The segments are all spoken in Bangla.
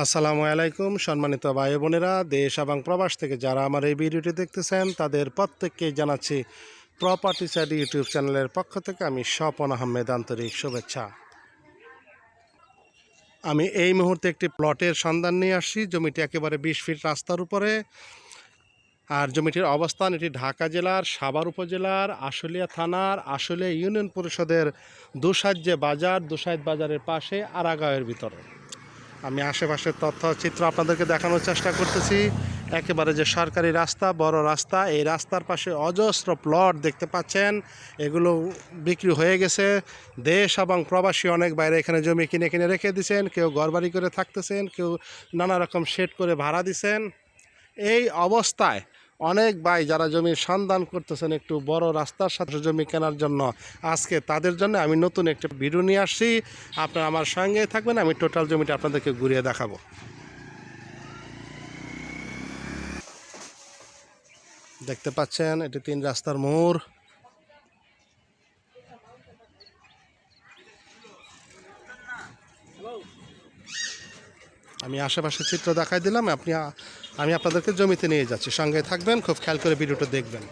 আসসালামু আলাইকুম, সম্মানিত ভাই বোনেরা, দেশ এবং প্রবাস থেকে যারা আমার এই ভিডিওটি দেখতেছেন, তাদের প্রত্যেককে জানাচ্ছি প্রপার্টি সাইড ইউটিউব চ্যানেলের পক্ষ থেকে আমি স্বপন আহমেদ আন্তরিক শুভেচ্ছা। আমি এই মুহূর্তে একটি প্লটের সন্ধান নিয়ে আসছি, জমিটি একেবারে বিশ ফিট রাস্তার উপরে। আর জমিটির অবস্থান এটি ঢাকা জেলার সাভার উপজেলার আশুলিয়া থানার আশুলিয়া ইউনিয়ন পরিষদের দুসাজ্যে বাজার, দুসাইদ বাজারের পাশে আরাগাঁয়ের ভিতরে। আমি আশেপাশের তথ্য চিত্র আপনাদেরকে দেখানোর চেষ্টা করতেছি। একেবারে যে সরকারি রাস্তা, বড় রাস্তা, এই রাস্তার পাশে অজস্র প্লট দেখতে পাচ্ছেন। এগুলো বিক্রি হয়ে গেছে। দেশ এবং প্রবাসী অনেক বাইরে এখানে জমি কিনে কিনে রেখে দিছেন। কেউ ঘরবাড়ি করে থাকতেছেন, কেউ নানা রকম শেড করে ভাড়া দিছেন। এই অবস্থায় অনেক ভাই যারা জমির সন্ধান করতেছেন একটু বড় রাস্তার সাথে জমি কেনার জন্য। আজকে তাদের জন্য আমি নতুন একটা ভিডিও নিয়ে আসছি। আপনারা আমার সঙ্গে থাকবেন, আমি টোটাল জমিটা আপনাদেরকে ঘুরিয়ে দেখাবো। দেখতে পাচ্ছেন, এটি তিন রাস্তার মোড়। আমি আশেপাশে চিত্র দেখাই দিলাম, আপনি আমি আপনাদেরকে জমিতে নিয়ে যাচ্ছি। সঙ্গে থাকবেন, খুব খেয়াল করে ভিডিওটা দেখবেন।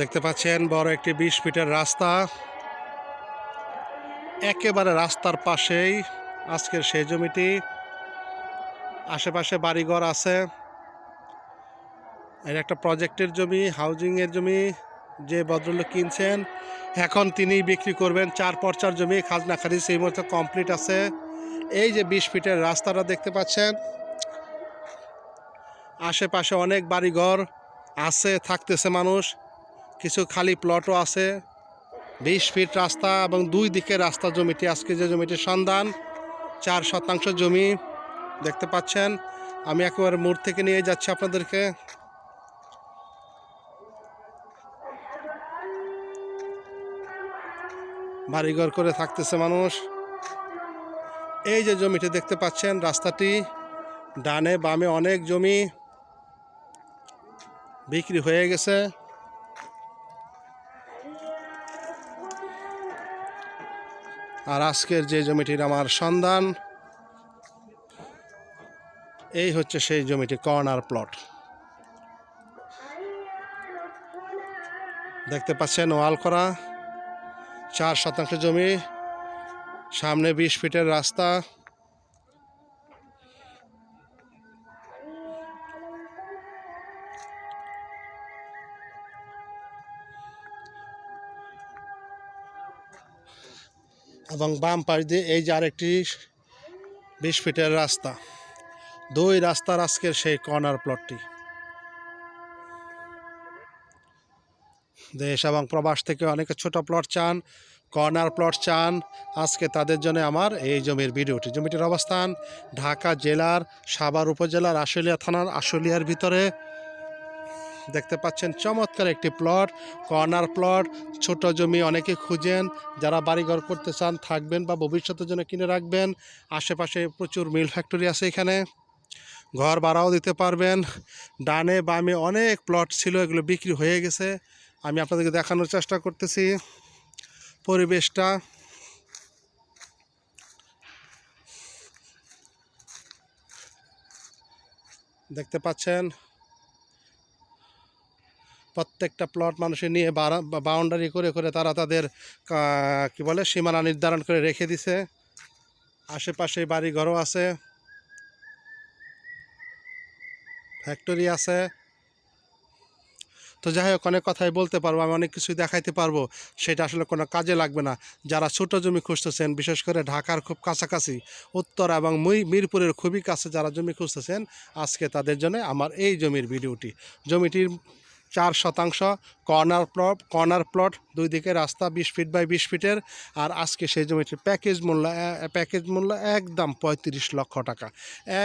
দেখতে পাচ্ছেন, বড় একটি বিশ ফিটের রাস্তা। একেবারে রাস্তার পাশেই আজকের সেই জমিটি। আশেপাশে বাড়িঘর আছে। এর একটা প্রজেক্টের জমি হাউজিংয়ের জমি। যে ভদ্রলোক কিনছেন, এখন তিনি বিক্রি করবেন। চার পর্চার জমি, খাজনা খারিজ সেই মুহূর্তে কমপ্লিট আছে। এই যে বিশ ফিটের রাস্তাটা দেখতে পাচ্ছেন, আশেপাশে অনেক বাড়িঘর আছে, থাকতেছে মানুষ। কিছু খালি প্লটও আছে। বিশ ফিট রাস্তা এবং দুই দিকে রাস্তা জমিটি, আজকে যে জমিটির সন্ধান, চার শতাংশ জমি দেখতে পাচ্ছেন। আমি একেবারে মোড় থেকে নিয়ে যাচ্ছি আপনাদেরকে। বাড়িঘর করে থাকতেছে মানুষ। এই যে জমিটি দেখতে পাচ্ছেন, রাস্তাটি ডানে বামে অনেক জমি বিক্রি হয়ে গেছে। আর আজকের যে জমিটির আমার সন্ধান, এই হচ্ছে সেই জমিটি, কর্নার প্লট। দেখতে পাচ্ছেন ওয়াল করা। চার শতাংশ জমি, সামনে বিশ ফিটের রাস্তা। এবং বাম পাশ দিয়ে এই যে আরেকটি বিশ ফিটের রাস্তা। দুই রাস্তার আজকের সেই কর্নার প্লটটি দেশ এবং প্রবাস থেকে অনেকে ছোট প্লট চান কর্নার প্লট চান। আজকে তাদের জন্য আমার এই জমির ভিডিওটি। জমিটির অবস্থান ঢাকা জেলার সাভার উপজেলার আশুলিয়া থানার আশুলিয়ার ভিতরে। দেখতে পাচ্ছেন চমৎকার একটি প্লট কর্নার প্লট ছোট জমি অনেকে খুঁজেন, যারা বাড়িঘর করতে চান, থাকবেন বা ভবিষ্যতের জন্য কিনে রাখবেন। আশেপাশে প্রচুর মিল ফ্যাক্টরি আছে এখানে। ঘর ভাড়াও দিতে পারবেন। ডানে বামে অনেক প্লট ছিল, এগুলো বিক্রি হয়ে গেছে। আমি আপনাদেরকে দেখানোর চেষ্টা করতেছি পরিবেশটা। দেখতে পাচ্ছেন? প্রত্যেকটা প্লট মানুষের নিয়ে বাউন্ডারি করে করে তারা তাদের কি বলে, সীমানা নির্ধারণ করে রেখে দিছে। আশেপাশে বাড়ি ঘরও আছে। ফ্যাক্টরি আছে। তো যাই হোক, অনেক কথাই বলতে পারব, আমি অনেক কিছুই দেখাইতে পারব। সেটা আসলে কোনো কাজে লাগবে না। যারা ছোট জমি খুঁজতেছেন, বিশেষ করে ঢাকার খুব কাছাকাছি, উত্তর এবং মিরপুরের খুবই কাছে যারা জমি খুঁজতেছেন, আজকে তাদের জন্য আমার এই জমির ভিডিওটি। জমিটির চার শতাংশ, কর্নার প্লট কর্নার প্লট, দুই দিকে রাস্তা বিশ ফিট বাই বিশ ফিটের। আর আজকে সেই জমিটির প্যাকেজ মূল্য প্যাকেজ মূল্য একদম পঁয়ত্রিশ লক্ষ টাকা।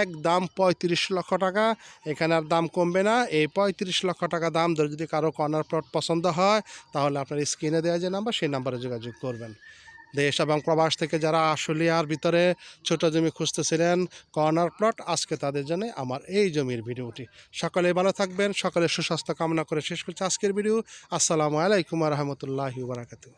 একদম পঁয়ত্রিশ লক্ষ টাকা, এখানে আর দাম কমবে না। এই পঁয়ত্রিশ লক্ষ টাকা দাম ধরে যদি কারও কর্নার প্লট পছন্দ হয়, তাহলে আপনার স্ক্রিনে দেওয়া যে নাম্বার, সেই নাম্বারে যোগাযোগ করবেন। দেশ এবং প্রবাস থেকে যারা আশুলিয়ার ভিতরে ছোট জমি খুঁজতেছিলেন কর্নার প্লট আজকে তাদের জন্য আমার এই জমির ভিডিওটি। সকলে ভালো থাকবেন সকলে সুস্বাস্থ্য কামনা করে শেষ করছি আজকের ভিডিও। আসসালামু আলাইকুম রহমতুল্লাহি বারাকাতু